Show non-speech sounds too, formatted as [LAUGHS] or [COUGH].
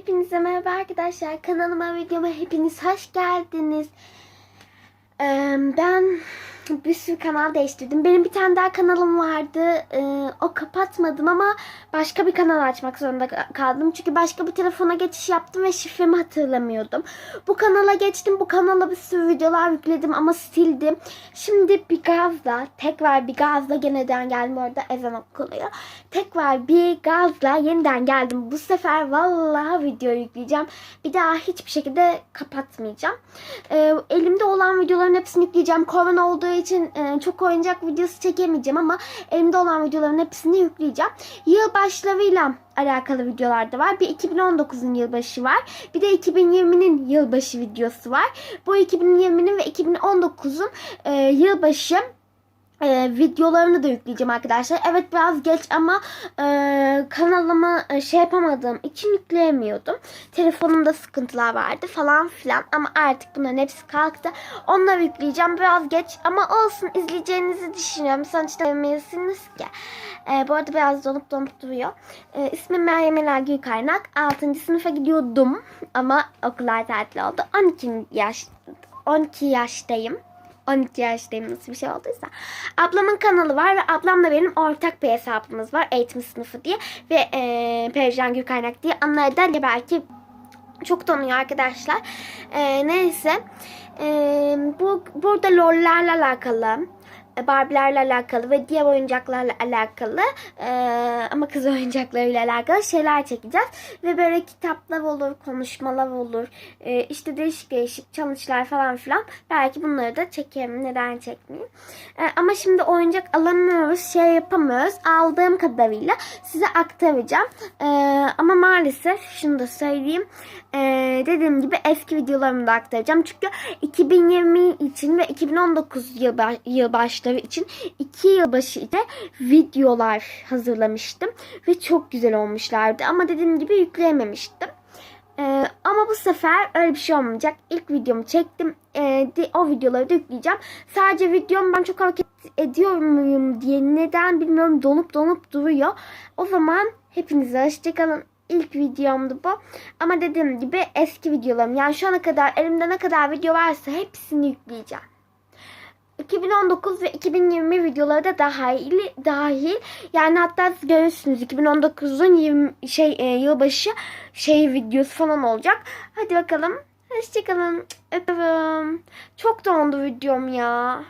Hepinize merhaba arkadaşlar. Kanalıma videoma hepiniz hoş geldiniz. Ee, ben bir sürü kanal değiştirdim. Benim bir tane daha kanalım vardı. Ee, o kapatmadım ama başka bir kanal açmak zorunda kaldım. Çünkü başka bir telefona geçiş yaptım ve şifremi hatırlamıyordum. Bu kanala geçtim. Bu kanala bir sürü videolar yükledim ama sildim. Şimdi bir gazla, tekrar bir gazla yeniden geldim orada ezan okuluyor. Tekrar bir gazla yeniden geldim. Bu sefer vallahi video yükleyeceğim. Bir daha hiçbir şekilde kapatmayacağım. Ee, elimde olan videoların hepsini yükleyeceğim. Korona olduğu için e, çok oyuncak videosu çekemeyeceğim ama elimde olan videoların hepsini yükleyeceğim. Yılbaşlarıyla alakalı videolar da var. Bir 2019'un yılbaşı var. Bir de 2020'nin yılbaşı videosu var. Bu 2020'nin ve 2019'un e, yılbaşı e, videolarını da yükleyeceğim arkadaşlar. Evet biraz geç ama e, kanalıma e, şey yapamadığım için yükleyemiyordum. Telefonumda sıkıntılar vardı falan filan ama artık bunların hepsi kalktı. Onları yükleyeceğim biraz geç ama olsun izleyeceğinizi düşünüyorum. Sonuçta bilmiyorsunuz ki. E, bu arada biraz donup donup duruyor. E, ismim Meryem Ela Gülkaynak. 6. sınıfa gidiyordum ama okullar tatil oldu. 12 yaş 12 yaştayım. 12 yaştayım bir şey olduysa. Ablamın kanalı var ve ablamla benim ortak bir hesabımız var. Eğitim sınıfı diye. Ve e, Perişan Gül Kaynak diye. Onları da belki çok tanıyor arkadaşlar. E, neyse. E, bu burada lollerle alakalı. E, Barbie'lerle alakalı ve diğer oyuncaklarla alakalı e, ama kız [LAUGHS] oyuncaklarıyla alakalı şeyler çekeceğiz. Ve böyle kitaplar olur, konuşmalar olur, e, işte değişik değişik challenge'lar falan filan. Belki bunları da çekerim. Neden çekmeyeyim? E, ama şimdi oyuncak alamıyoruz, şey yapamıyoruz. Aldığım kadarıyla size aktaracağım. E, ama maalesef şunu da söyleyeyim. E, dediğim gibi eski videolarımı da aktaracağım. Çünkü 2020 için ve 2019 yılba, yılbaşları için iki yılbaşı için videolar hazırlamıştım. Ve çok güzel olmuşlardı. Ama dediğim gibi yükleyememiştim. Ee, ama bu sefer öyle bir şey olmayacak. İlk videomu çektim. Ee, o videoları da yükleyeceğim. Sadece videom ben çok hareket ediyor muyum diye neden bilmiyorum donup donup duruyor. O zaman hepinize hoşçakalın. İlk videomdu bu. Ama dediğim gibi eski videolarım. Yani şu ana kadar elimde ne kadar video varsa hepsini yükleyeceğim. 2019 ve 2020 videoları da dahil dahil. Yani hatta siz görürsünüz 2019'un 20 şey e, yılbaşı şey videosu falan olacak. Hadi bakalım. Hoşçakalın. Öpüyorum. Çok dondu videom ya.